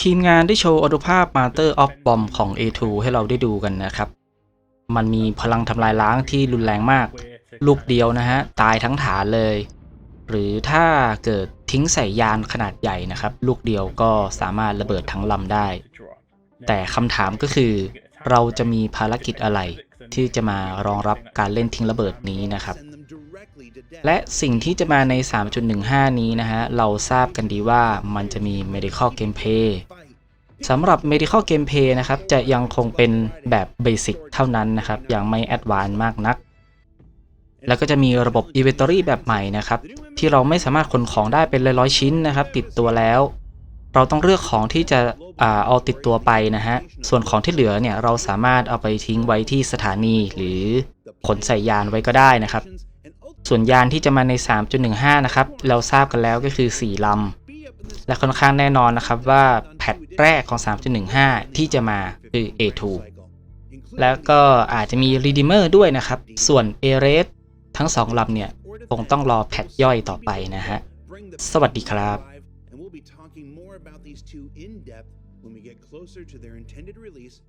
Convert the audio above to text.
ทีมงานได้โชว์อนุภาพ Master of Bomb ของ A2 ให้เราได้ดูกันนะครับ มันมีพลังทำลายล้างที่รุนแรงมาก ลูกเดียวนะฮะ ตายทั้งฐานเลย หรือถ้าเกิดทิ้งใส่ยานขนาดใหญ่นะครับ ลูกเดียวก็สามารถระเบิดทั้งลำได้ แต่คำถามก็คือ เราจะมีภารกิจอะไร ที่จะมารองรับการเล่นทิ้งระเบิดนี้นะครับ และสิ่งที่จะมาใน 3.15 นี้นะฮะ เราทราบกันดีว่ามันจะมี medical gameplay สำหรับ medical gameplay นะครับ จะยังคงเป็นแบบเบสิกเท่านั้นนะครับ ยังไม่แอดวานซ์มากนัก แล้วก็จะมีระบบ inventory แบบใหม่นะครับ ที่เราไม่สามารถขนของได้เป็นร้อยๆชิ้นนะครับ ติดตัวแล้ว เราต้องเลือกของที่จะเอาติดตัวไปนะฮะ ส่วนของที่เหลือเนี่ยเราสามารถเอาไปทิ้งไว้ที่สถานีหรือขนใส่ยานไว้ก็ได้นะครับ ส่วนยานที่จะมาใน 3.15 นะครับ เราทราบกันแล้วก็คือ 4 ลำ และค่อนข้างแน่นอนนะครับว่าแพทแรกของ 3.15 ที่จะมาคือ A2 แล้วก็อาจจะมี Redeemer ด้วยนะครับ ส่วน a r e s ทั้ง 2 ลำเนี่ยคงต้องรอแพทย่อยต่อไปนะฮะ สวัสดีครับ be talking more about these two in depth when we get closer to their intended release